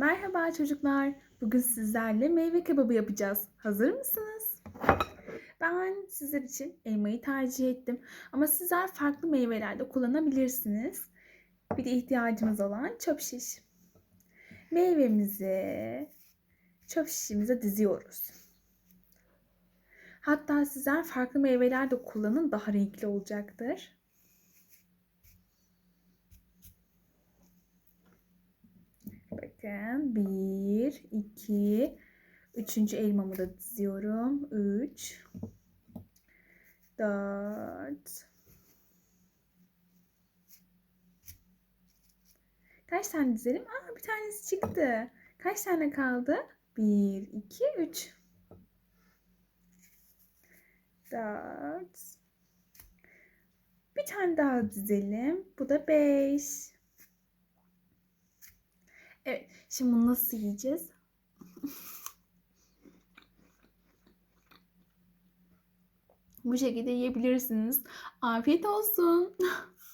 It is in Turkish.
Merhaba çocuklar. Bugün sizlerle meyve kebabı yapacağız. Hazır mısınız? Ben sizler için elmayı tercih ettim. Ama sizler farklı meyveler de kullanabilirsiniz. Bir de ihtiyacımız olan çöp şiş. Meyvemizi çöp şişimize diziyoruz. Hatta sizler farklı meyveler de kullanın daha renkli olacaktır. Bakın bir, iki, üçüncü elmamı da diziyorum. Üç, dört. Kaç tane dizelim? Aa bir tanesi çıktı. Kaç tane kaldı? Bir, iki, üç. Dört. Bir tane daha dizelim. Bu da beş. Evet. Şimdi bunu nasıl yiyeceğiz? Bu şekilde yiyebilirsiniz. Afiyet olsun.